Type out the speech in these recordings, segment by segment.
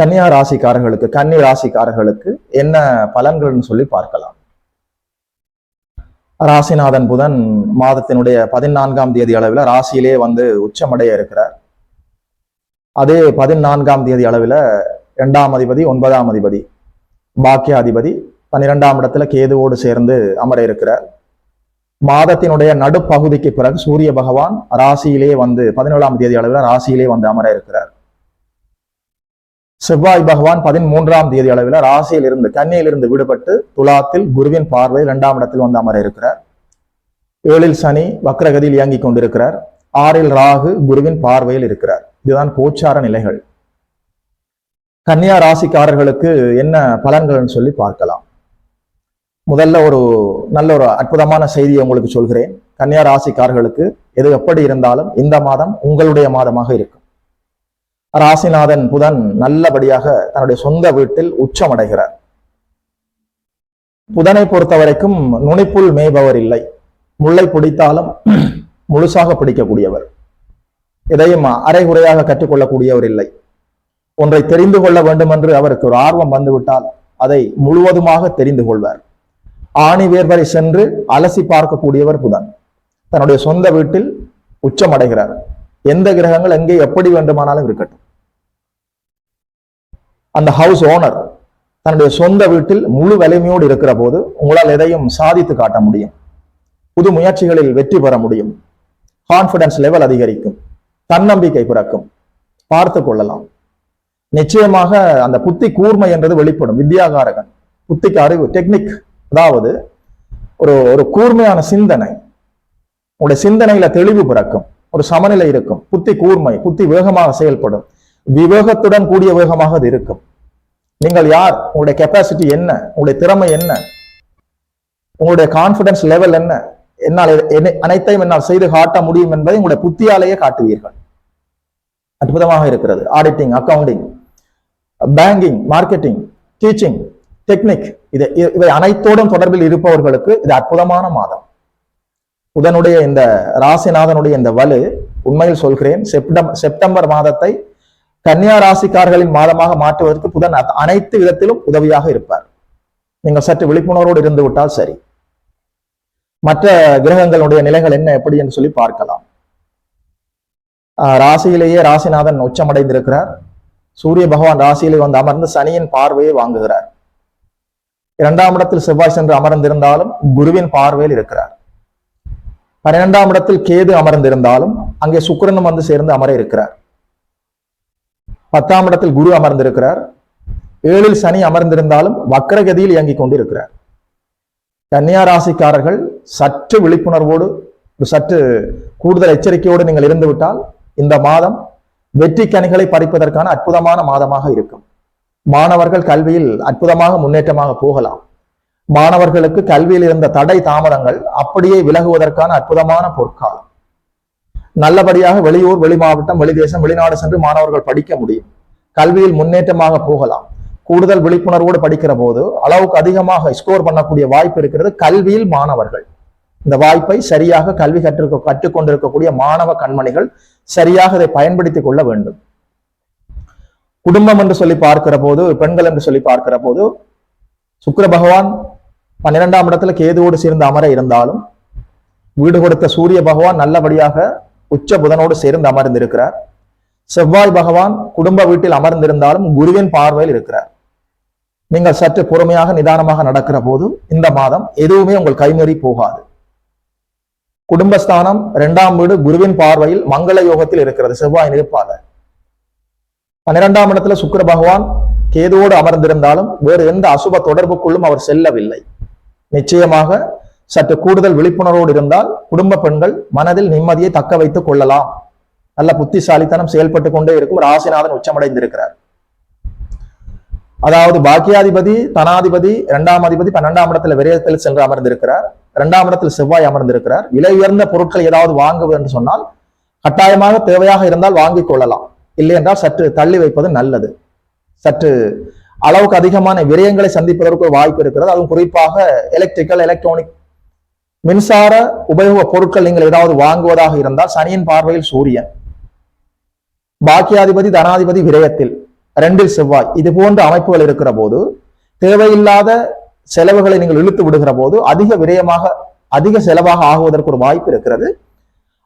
கன்னியா ராசிக்காரர்களுக்கு கன்னி ராசிக்காரர்களுக்கு என்ன பலன்கள்னு சொல்லி பார்க்கலாம். ராசிநாதன் புதன் மாதத்தினுடைய பதினான்காம் தேதி அளவில் ராசியிலே வந்து உச்சமடைய இருக்கிறார். அதே பதினான்காம் தேதி அளவில் இரண்டாம் அதிபதி ஒன்பதாம் அதிபதி பாக்கியாதிபதி பன்னிரெண்டாம் இடத்துல கேதுவோடு சேர்ந்து அமர இருக்கிறார். மாதத்தினுடைய நடுப்பகுதிக்கு பிறகு சூரிய பகவான் ராசியிலே வந்து பதினேழாம் தேதி அளவில் ராசியிலே வந்து அமர இருக்கிறார். செவ்வாய் பகவான் பதிமூன்றாம் தேதி அளவில் ராசியில் இருந்து கன்னியிலிருந்து விடுபட்டு துலாத்தில் குருவின் பார்வை இரண்டாம் இடத்தில் வந்து அமர இருக்கிறார். ஏழில் சனி வக்ரகதியில் இயங்கிக் கொண்டிருக்கிறார். ஆறில் ராகு குருவின் பார்வையில் இருக்கிறார். இதுதான் கோச்சார நிலைகள். கன்னியா ராசிக்காரர்களுக்கு என்ன பலன்கள்னு சொல்லி பார்க்கலாம். முதல்ல ஒரு நல்ல ஒரு அற்புதமான செய்தியை உங்களுக்கு சொல்கிறேன். கன்னியா ராசிக்காரர்களுக்கு எது எப்படி இருந்தாலும் இந்த மாதம் உங்களுடைய மாதமாக இருக்கும். ராசிநாதன் புதன் நல்லபடியாக தன்னுடைய சொந்த வீட்டில் உச்சமடைகிறார். புதனை பொறுத்த வரைக்கும் நுனிப்புள் மேய்பவர் இல்லை. முல்லை பிடித்தாலும் முழுசாக பிடிக்கக்கூடியவர். எதையும் அரைகுறையாக கற்றுக்கொள்ளக்கூடியவர் இல்லை. ஒன்றை தெரிந்து கொள்ள வேண்டும் என்று அவருக்கு ஒரு ஆர்வம் வந்துவிட்டால் அதை முழுவதுமாக தெரிந்து கொள்வார். ஆணி வேர்வரை சென்று அலசி பார்க்கக்கூடியவர் புதன். தன்னுடைய சொந்த வீட்டில் உச்சமடைகிறார். எந்த கிரகங்கள் எங்கே எப்படி வேண்டுமானாலும் இருக்கட்டும். அந்த ஹவுஸ் ஓனர் தன்னுடைய சொந்த வீட்டில் முழு வலிமையோடு இருக்கிற போது உங்களால் எதையும் சாதித்து காட்ட முடியும். புது முயற்சிகளில் வெற்றி பெற முடியும். கான்பிடன்ஸ் லெவல் அதிகரிக்கும். தன்னம்பிக்கை பிறக்கும். பார்த்து கொள்ளலாம். நிச்சயமாக அந்த புத்தி கூர்மை என்றது வெளிப்படும். வித்யாகாரகன் புத்திக்கு அறிவு டெக்னிக் அதாவது ஒரு ஒரு கூர்மையான சிந்தனை. உங்களுடைய சிந்தனையில தெளிவு பிறக்கும். ஒரு சமநிலை இருக்கும். புத்தி கூர்மை புத்தி வேகமாக செயல்படும். விவேகத்துடன் கூடிய வேகமாக அது இருக்கும். நீங்கள் யார்? உங்களுடைய கெப்பாசிட்டி என்ன? உங்களுடைய திறமை என்ன? உங்களுடைய கான்பிடன்ஸ் லெவல் என்ன? என்னால் அனைத்தையும் என்னால் செய்து காட்ட முடியும் என்பதை உங்களுடைய புத்தியாலேயே காட்டுவீர்கள். அற்புதமாக இருக்கிறது. Auditing accounting banking marketing teaching technique இது இ- இவை அனைத்தோடும் தொடர்பில் இருப்பவர்களுக்கு இது அற்புதமான மாதம். புதனுடைய இந்த ராசிநாதனுடைய இந்த வலு உண்மையில் சொல்கிறேன் செப்டம் செப்டம்பர் மாதத்தை கன்னியா ராசிக்காரர்களின் மாதமாக மாற்றுவதற்கு புதன் அனைத்து விதத்திலும் உதவியாக இருப்பார். நீங்கள் சற்று விழிப்புணர்வோடு இருந்து விட்டால் சரி. மற்ற கிரகங்களுடைய நிலைகள் என்ன எப்படி என்று சொல்லி பார்க்கலாம். ஆஹ் ராசியிலேயே ராசிநாதன் உச்சமடைந்திருக்கிறார். சூரிய பகவான் ராசியிலே வந்து அமர்ந்து சனியின் பார்வையை வாங்குகிறார். இரண்டாம் இடத்தில் செவ்வாய் சென்று அமர்ந்திருந்தாலும் குருவின் பார்வையில் இருக்கிறார். பன்னிரெண்டாம் இடத்தில் கேது அமர்ந்திருந்தாலும் அங்கே சுக்கிரனும் வந்து சேர்ந்து அமர இருக்கிறார். பத்தாம் இடத்தில் குரு அமர்ந்திருக்கிறார். ஏழில் சனி அமர்ந்திருந்தாலும் வக்கரகதியில் இயங்கிக் கொண்டிருக்கிறார். கன்னியா ராசிக்காரர்கள் சற்று விழிப்புணர்வோடு சற்று கூடுதல் எச்சரிக்கையோடு நீங்கள் இருந்துவிட்டால் இந்த மாதம் வெற்றி கனிகளை பறிப்பதற்கான அற்புதமான மாதமாக இருக்கும். மாணவர்கள் கல்வியில் அற்புதமாக முன்னேற்றமாக போகலாம். மாணவர்களுக்கு கல்வியில் இருந்த தடை தாமதங்கள் அப்படியே விலகுவதற்கான அற்புதமான பொற்காலம். நல்லபடியாக வெளியூர் வெளி மாவட்டம் வெளிதேசம் வெளிநாடு சென்று மாணவர்கள் படிக்க முடியும். கல்வியில் முன்னேற்றமாக போகலாம். கூடுதல் விழிப்புணர்வோடு படிக்கிற போது அளவுக்கு அதிகமாக ஸ்கோர் பண்ணக்கூடிய வாய்ப்பு இருக்கிறது கல்வியில் மாணவர்கள். இந்த வாய்ப்பை சரியாக கல்வி கற்று கற்றுக்கொண்டிருக்கக்கூடிய மாணவ கண்மணிகள் சரியாக இதை பயன்படுத்திக் கொள்ள வேண்டும். குடும்பம் என்று சொல்லி பார்க்கிற போது பெண்கள் என்று சொல்லி பார்க்கிற போது சுக்கர பகவான் பன்னிரெண்டாம் இடத்துல கேதுவோடு சேர்ந்து அமர இருந்தாலும் வீடு கொடுத்த சூரிய பகவான் நல்லபடியாக உச்ச புதனோடு சேர்ந்து அமர்ந்திருக்கிறார். செவ்வாய் பகவான் குடும்ப வீட்டில் அமர்ந்திருந்தாலும் குருவின் பார்வையில் இருக்கிறார். நீங்கள் சற்று பொறுமையாக நிதானமாக நடக்கிற போது இந்த மாதம் எதுவுமே உங்கள் கைமறி போகாது. குடும்பஸ்தானம் இரண்டாம் வீடு குருவின் பார்வையில் மங்கள யோகத்தில் இருக்கிறது செவ்வாய் நிற்பாத பன்னிரெண்டாம் இடத்துல சுக்கர பகவான் கேதுவோடு அமர்ந்திருந்தாலும் வேறு எந்த அசுப தொடர்புக்குள்ளும் அவர் செல்லவில்லை. நிச்சயமாக சற்று கூடுதல் விழிப்புணர்வோடு இருந்தால் குடும்ப பெண்கள் மனதில் நிம்மதியை தக்க வைத்துக் கொள்ளலாம். நல்ல புத்திசாலித்தனம் செயல்பட்டு கொண்டே இருக்கும் ராசிநாதன் உச்சமடைந்திருக்கிறார். அதாவது பாக்கியாதிபதி தனாதிபதி இரண்டாம் அதிபதி பன்னெண்டாம் இடத்துல விரயத்தில் சென்று அமர்ந்திருக்கிறார். இரண்டாம் இடத்தில் செவ்வாய் அமர்ந்திருக்கிறார். விலை உயர்ந்த பொருட்கள் ஏதாவது வாங்குவது என்று சொன்னால் கட்டாயமாக தேவையாக இருந்தால் வாங்கிக் கொள்ளலாம். இல்லை என்றால் சற்று தள்ளி வைப்பது நல்லது. சற்று அளவுக்கு அதிகமான விரயங்களை சந்திப்பதற்கு ஒரு வாய்ப்பு இருக்கிறது. அதுவும் குறிப்பாக எலக்ட்ரிக்கல் எலக்ட்ரானிக் மின்சார உபயோக பொருட்கள் நீங்கள் ஏதாவது வாங்குவதாக இருந்தால் சனியின் பார்வையில் சூரியன் பாக்கியாதிபதி தனாதிபதி விரயத்தில் ரெண்டில் செவ்வாய் இது போன்ற அமைப்புகள் இருக்கிற போது தேவையில்லாத செலவுகளை நீங்கள் இழுத்து விடுகிற போது அதிக விரயமாக அதிக செலவாக ஆகுவதற்கு ஒரு வாய்ப்பு இருக்கிறது.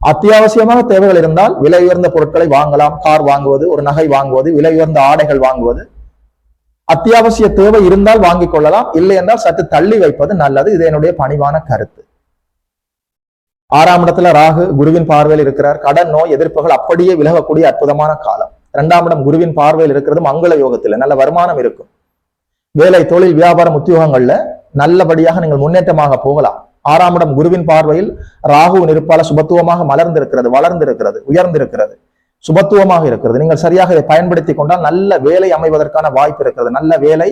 அத்தியாவசியமாக தேவைகள் இருந்தால் விலை உயர்ந்த பொருட்களை வாங்கலாம். கார் வாங்குவது ஒரு நகை வாங்குவது விலை உயர்ந்த ஆடைகள் வாங்குவது அத்தியாவசிய தேவை இருந்தால் வாங்கிக் கொள்ளலாம். இல்லை என்றால் சற்று தள்ளி வைப்பது நல்லது. இது என்னுடைய பணிவான கருத்து. ஆறாம் இடத்துல ராகு குருவின் பார்வையில் இருக்கிறார். கடன் நோய் எதிர்ப்புகள் அப்படியே விலகக்கூடிய அற்புதமான காலம். இரண்டாம் இடம் குருவின் பார்வையில் இருக்கிறது மங்கள யோகத்துல. நல்ல வருமானம் இருக்கும். வேலை தொழில் வியாபாரம் உத்தியோகங்கள்ல நல்லபடியாக நீங்கள் முன்னேற்றமாக போகலாம். ஆறாம் இடம் குருவின் பார்வையில் ராகுவின் இருப்பால சுபத்துவமாக மலர்ந்திருக்கிறது வளர்ந்திருக்கிறது உயர்ந்திருக்கிறது. சுபத்துவமாக இருக்கிறது. நீங்கள் சரியாக இதை பயன்படுத்தி கொண்டால் நல்ல வேலை அமைவதற்கான வாய்ப்பு இருக்கிறது. நல்ல வேலை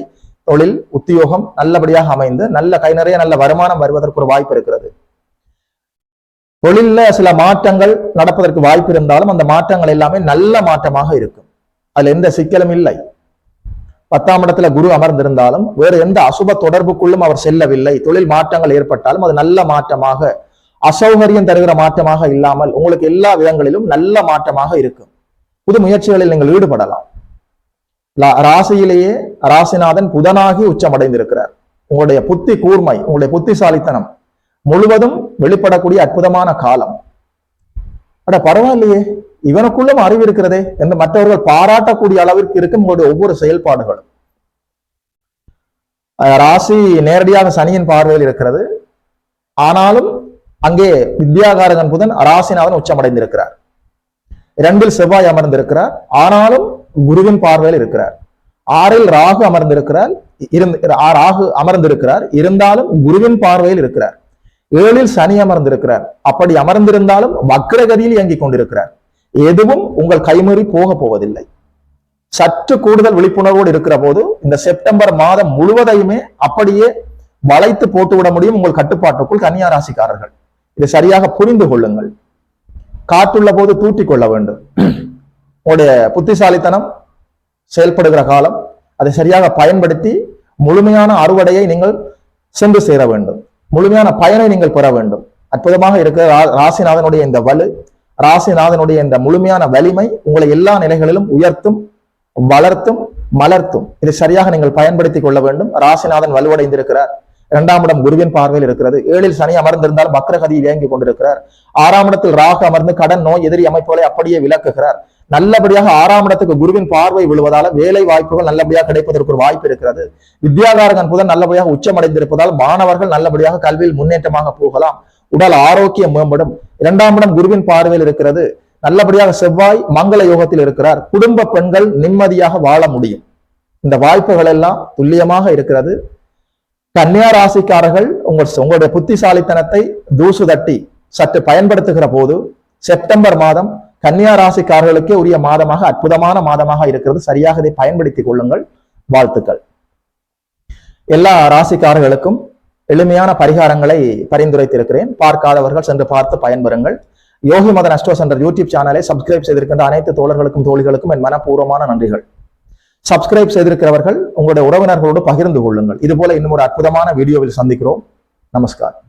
தொழில் உத்தியோகம் நல்லபடியாக அமைந்து நல்ல கை நிறைய நல்ல வருமானம் வருவதற்கு ஒரு வாய்ப்பு இருக்கிறது. தொழில்ல சில மாற்றங்கள் நடப்பதற்கு வாய்ப்பு இருந்தாலும் அந்த மாற்றங்கள் எல்லாமே நல்ல மாற்றமாக இருக்கும். அதுல எந்த சிக்கலும் இல்லை. பத்தாம் இடத்துல குரு அமர்ந்திருந்தாலும் வேறு எந்த அசுப தொடர்புக்குள்ளும் அவர் செல்லவில்லை. தொழில் மாற்றங்கள் ஏற்பட்டாலும் அது நல்ல மாற்றமாக அசௌகரியம் தருகிற மாற்றமாக இல்லாமல் உங்களுக்கு எல்லா விதங்களிலும் நல்ல மாற்றமாக இருக்கும். புது முயற்சிகளில் நீங்கள் ஈடுபடலாம். ராசியிலேயே ராசிநாதன் புதனாகி உச்சமடைந்திருக்கிறார். உங்களுடைய புத்தி கூர்மை உங்களுடைய புத்திசாலித்தனம் முழுவதும் வெளிப்படக்கூடிய அற்புதமான காலம். அட பரவாயில்லையே. இவனுக்குள்ளும் அறிவு இருக்கிறதே என்று மற்றவர்கள் பாராட்டக்கூடிய அளவிற்கு இருக்கும் உங்களுடைய ஒவ்வொரு செயல்பாடுகளும். அஹ் ராசி நேரடியாக சனியின் பார்வையில் இருக்கிறது. ஆனாலும் அங்கே வித்யாகாரகன் புதன் ராசிநாதன் உச்சமடைந்திருக்கிறார். இரண்டில் செவ்வாய் அமர்ந்திருக்கிறார். ஆனாலும் குருவின் பார்வையில் இருக்கிறார். ஆறில் ராகு அமர்ந்திருக்கிறார். இருந்து ராகு அமர்ந்திருக்கிறார். இருந்தாலும் குருவின் பார்வையில் இருக்கிறார். ஏழில் சனி அமர்ந்திருக்கிறார். அப்படி அமர்ந்திருந்தாலும் வக்ரகதியில் இயங்கிக் கொண்டிருக்கிறார். எதுவும் உங்கள் கைமுறி போக போவதில்லை. சற்று கூடுதல் விழிப்புணர்வோடு இருக்கிற போது இந்த செப்டம்பர் மாதம் முழுவதையுமே அப்படியே வளைத்து போட்டு விட முடியும் உங்கள் கட்டுப்பாட்டுக்குள் கன்னியா ராசிக்காரர்கள். இதை சரியாக புரிந்து கொள்ளுங்கள். காற்றுள்ள போது தூட்டி கொள்ள வேண்டும். உங்களுடைய புத்திசாலித்தனம் செயல்படுகிற காலம் அதை சரியாக பயன்படுத்தி முழுமையான அறுவடையை நீங்கள் சென்று சேர வேண்டும். முழுமையான பயனை நீங்கள் பெற வேண்டும். அற்புதமாக இருக்கிற ராசிநாதனுடைய இந்த வலு ராசிநாதனுடைய இந்த முழுமையான வலிமை உங்களை எல்லா நிலைகளிலும் உயர்த்தும் வளர்த்தும் மலர்த்தும். இதை சரியாக நீங்கள் பயன்படுத்திக் கொள்ள வேண்டும். ராசிநாதன் வலுவடைந்திருக்கிறார். இரண்டாம் இடம் குருவின் பார்வையில் இருக்கிறது. ஏழில் சனி அமர்ந்திருந்தால் வக்ரகதியில் இயங்கிக் கொண்டிருக்கிறார். ஆறாம் இடத்தில் ராகு அமர்ந்து கடன் நோய் எதிரி அமைப்புகளை அப்படியே விளக்குகிறார். நல்லபடியாக ஆறாம் இடத்துக்கு குருவின் பார்வை விழுவதால வேலை வாய்ப்புகள் நல்லபடியாக கிடைப்பதற்கு ஒரு வாய்ப்பு இருக்கிறது. வித்யாகாரகன் புதன் நல்லபடியாக உச்சமடைந்திருப்பதால் மாணவர்கள் நல்லபடியாக கல்வியில் முன்னேற்றமாக போகலாம். உடல் ஆரோக்கியம் மேம்படும். இரண்டாம் இடம் குருவின் பார்வையில் இருக்கிறது. நல்லபடியாக செவ்வாய் மங்கள யோகத்தில் இருக்கிறார். குடும்ப பெண்கள் நிம்மதியாக வாழ முடியும். இந்த வாய்ப்புகள் எல்லாம் துல்லியமாக இருக்கிறது. கன்னியா ராசிக்காரர்கள் உங்கள் உங்களுடைய புத்திசாலித்தனத்தை தூசு தட்டி சற்று பயன்படுத்துகிற போது செப்டம்பர் மாதம் கன்னியா ராசிக்காரர்களுக்கே உரிய மாதமாக அற்புதமான மாதமாக இருக்கிறது. சரியாக இதை பயன்படுத்திக் கொள்ளுங்கள். வாழ்த்துக்கள். எல்லா ராசிக்காரர்களுக்கும் எளிமையான பரிகாரங்களை பரிந்துரைத்திருக்கிறேன். பார்க்காதவர்கள் சென்று பார்த்து பயன்பெறுங்கள். Yogi Madan astro centre YouTube சேனலை சப்ஸ்கிரைப் செய்திருக்கின்ற அனைத்து தோழர்களுக்கும் தோழிகளுக்கும் என் மனப்பூர்வமான நன்றிகள். சப்ஸ்கிரைப் செய்திருக்கிறவர்கள் உங்களுடைய உறவினர்களோடு பகிர்ந்து கொள்ளுங்கள். இதுபோல இன்னும் ஒரு அற்புதமான வீடியோவில் சந்திக்கிறோம். நமஸ்காரம்